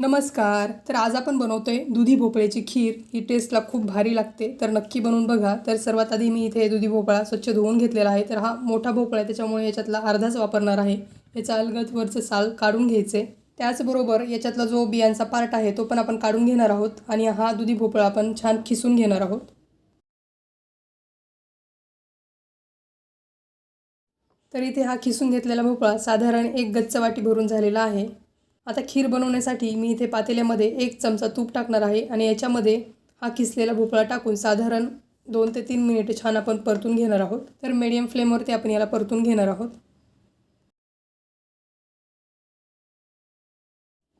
नमस्कार. तर आज आपण बनवतोय दुधी भोपळ्याची खीर. ही टेस्टला खूप भारी लागते. तर नक्की बनवून बघा. तर सर्वात आधी मी इथे दुधी भोपळा स्वच्छ धुवून घेतलेला आहे. तर हा मोठा भोपळा आहे. त्याच्यामुळे याच्यातला अर्धाच वापरणार आहे. याचा अलगद वरचं साल काढून घ्यायचे. त्याचबरोबर याच्यातला जो बियांचा पार्ट आहे तो पण आपण काढून घेणार आहोत. आणि हा दुधी भोपळा आपण छान खिसून घेणार आहोत. तर इथे हा खिसून घेतलेला भोपळा साधारण एक गच्च वाटी भरून झालेला आहे. आता खीर बनवण्यासाठी मी इथे पातेल्यामध्ये एक चमचा तूप टाकणार आहे आणि याच्यामध्ये हा किसलेला भोपळा टाकून साधारण दोन ते तीन मिनिटे छान आपण परतून घेणार आहोत. तर मीडियम फ्लेमवरती आपण याला परतून घेणार आहोत.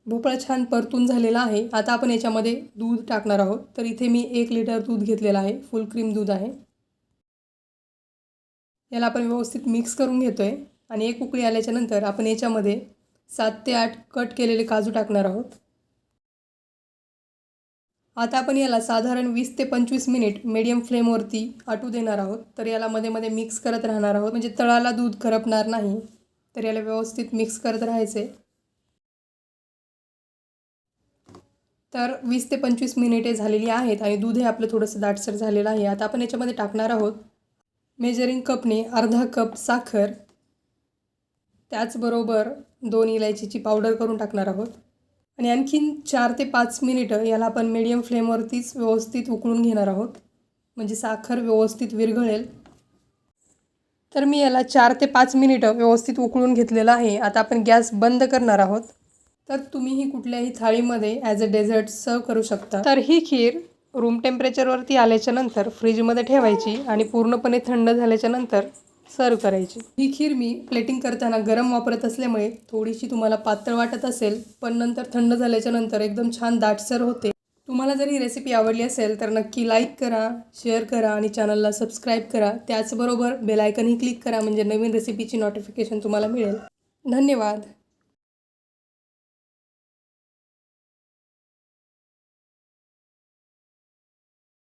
भोपळा छान परतून झालेला आहे. आता आपण याच्यामध्ये दूध टाकणार आहोत. तर इथे मी एक लिटर दूध घेतलेलं आहे. फुल क्रीम दूध आहे. याला आपण व्यवस्थित मिक्स करून घेतो आहे आणि एक उकळी आल्याच्यानंतर आपण याच्यामध्ये सात ते आठ कट केलेले काजू टाकणार आहोत. आता आपण याला साधारण वीस ते पंचवीस मिनिट मीडियम फ्लेमवरती आटू देणार आहोत. तर याला मध्ये मध्ये मिक्स करत राहणार आहोत. म्हणजे तळाला दूध करपणार नाही. तर याला व्यवस्थित मिक्स करत राहायचे. तर वीस ते पंचवीस मिनिटे झालेली आहेत आणि दूध हे आपलं थोडंसं दाटसर झालेलं आहे. आता आपण याच्यामध्ये टाकणार आहोत. मेजरिंग कपने अर्धा कप साखर. त्याचबरोबर दोन इलायचीची पावडर करून टाकणार आहोत. आणि आणखीन चार ते पाच मिनिटं याला आपण मीडियम फ्लेमवरतीच व्यवस्थित उकळून घेणार आहोत. म्हणजे साखर व्यवस्थित विरघळेल. तर मी याला चार ते पाच मिनिटं व्यवस्थित उकळून घेतलेलं आहे. आता आपण गॅस बंद करणार आहोत. तर तुम्हीही कुठल्याही थाळीमध्ये ॲज अ डेझर्ट सर्व करू शकता. तर ही खीर रूम टेम्परेचरवरती आल्याच्यानंतर फ्रीजमध्ये ठेवायची आणि पूर्णपणे थंड झाल्याच्यानंतर सर्व करायची. ही खीर मी प्लेटिंग करताना गरम वापरत असल्यामुळे थोडीशी तुम्हाला पातळ वाटत असेल पण नंतर थंड झाल्याच्यानंतर एकदम छान दाटसर होते. तुम्हाला जर ही रेसिपी आवडली असेल तर नक्की लाईक करा शेअर करा आणि चॅनलला सबस्क्राईब करा. त्याचबरोबर बेलायकनही क्लिक करा म्हणजे नवीन रेसिपीची नोटिफिकेशन तुम्हाला मिळेल. धन्यवाद.